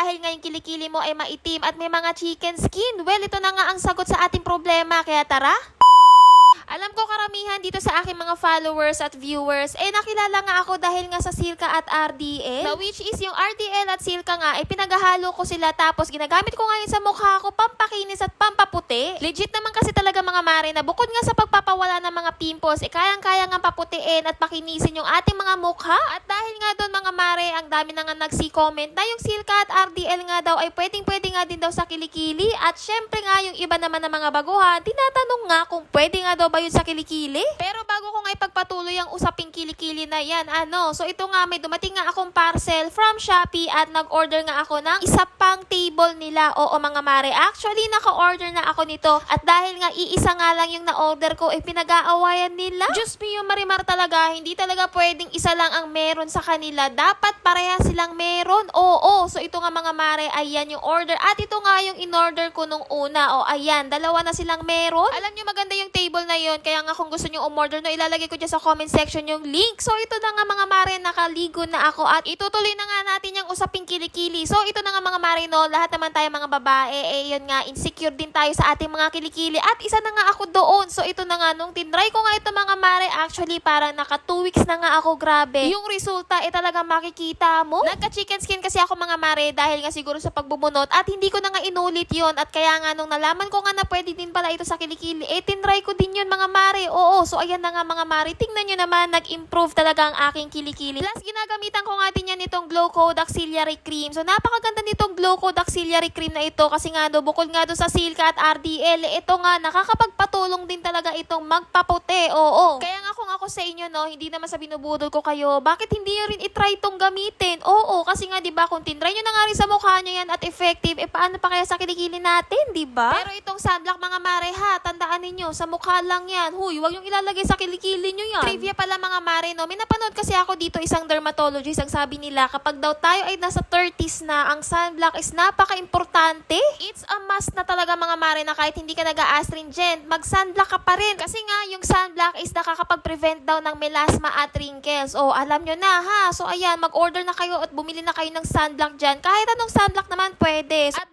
dahil nga kilikili mo ay maitim at may mga chicken skin. Well, ito na nga ang sagot sa ating problema. Kaya tara! Alam ko karamihan dito sa aking mga followers at viewers, eh nakilala nga ako dahil nga sa Silka at RDL. Na which is yung RDL at Silka nga, eh pinaghahalo ko sila tapos ginagamit ko ngayon sa mukha ko pampakinis at pampaputi. Legit naman kasi talaga mga mare na bukod nga sa pagpapawala mga pimples, eh kayang-kaya nga paputiin at pakinisin yung ating mga mukha. At dahil nga doon mga mare, ang dami na nga nagsi-comment na yung Silka at RDL nga daw ay pwedeng-pwede nga din daw sa kilikili. At syempre nga yung iba naman ng mga baguhan, tinatanong nga kung pwede nga daw ba yun sa kilikili? Pero bago ko nga ipagpatuloy ang usaping kilikili na yan, ano, so ito nga may dumating nga akong parcel from Shopee at nag-order nga ako ng isa table nila. Oo mga mare, actually naka-order na ako nito at dahil nga iisa nga lang yung na-order ko, eh pinag-aawayan nila. Diyos me, yung marimar talaga, hindi talaga pwedeng isa lang ang meron sa kanila. Dapat pareha silang meron. Oo, so ito nga mga mare, ayan yung order. At ito nga yung in-order ko nung una. O ayan, dalawa na silang meron. Alam nyo maganda yung table na yun, kaya nga kung gusto nyo umorder, no, ilalagay ko dyan sa comment section yung link. So ito na nga mga mare, nakaligo na ako at itutuloy na nga natin yung usaping kilikili. So ito na nga mga mare, no, lahat naman tayo mga babae, eh yun nga, insecure din tayo sa ating mga kilikili. At isa na nga ako doon. So ito na nga, nung tinry ko nga ito mga mare, actually parang naka 2 weeks na nga ako, grabe. Yung resulta, eh talaga makikita mo. Nagka-chicken skin kasi ako mga mare dahil nga siguro sa pagbubunot at hindi ko na nga inulit yon At kaya nga nung nalaman ko nga na pwede din pala ito sa kilikili, eh tinry ko din yun mga mare. Oo, so ayan na nga mga mare. Tingnan nyo naman, nag-improve talaga ang aking kilikili. Plus, ginagamitan ko nga din yan itong Glow Code Auxiliary Cream. So napakaganda nitong Glow Code Auxiliary Cream na ito kasi nga do, bukod nga do sa Silka at RDL, ito nga nakakapagpatulong din talaga itong magpaputi. Oo. Kaya nga ako sa inyo, no, hindi naman sa binubudol ko kayo, bakit hindi nyo rin itry itong gamitin? Oo, kasi nga, di ba, kung tinry nyo na nga rin sa mukha nyo yan at effective, eh paano pa kaya sa kilikili natin, di ba? Pero itong sunblock mga mare ha, tandaan ninyo, sa mukha lang yan. Huy, huwag yung ilalagay sa kilikili nyo yan. Trivia pala mga mare, no, may napanood kasi ako dito isang dermatologist, ang sabi nila, kapag daw tayo ay nasa 30s na, ang sunblock is napaka-importante. It's a must na talaga mga mare na kahit hindi ka nag-astringent, mag-sunblock ka pa rin. Kasi nga, yung sunblock is nakakapag-prevent daw ng melasma at wrinkles. O, alam nyo na ha. So, ayan, mag-order na kayo at bumili na kayo ng sunblock dyan. Kahit anong sunblock naman pwede. At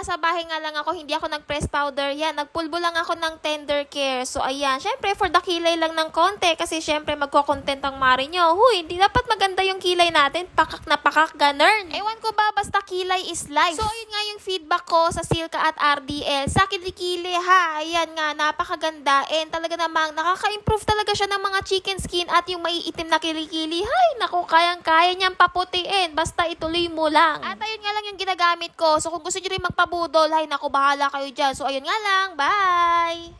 nasa bahay nga lang ako, hindi ako nag-press powder. Yan, nagpulbo lang ako ng tender care. So, ayan, syempre, for the kilay lang ng konti. Kasi, syempre, magko-content ang mari nyo. Huy, hindi dapat maganda yung kilay natin. Pakak na pakak, ganern. Ewan ko ba, basta kilay is life. So, ayun nga yung feedback ko sa Silka at RDL. Sa kilikili, ha. Ayan nga, napakaganda. And talaga namang, nakaka-improve talaga siya ng mga chicken skin at yung maiitim na kilikili. Hay, naku, kayang-kaya niyang paputiin. Basta ituloy mo lang. At ayun nga lang yung ginagamit ko. So, kung gusto nyo rin magpabudol, hay, naku, bahala kayo dyan. So, ayun nga lang. Bye!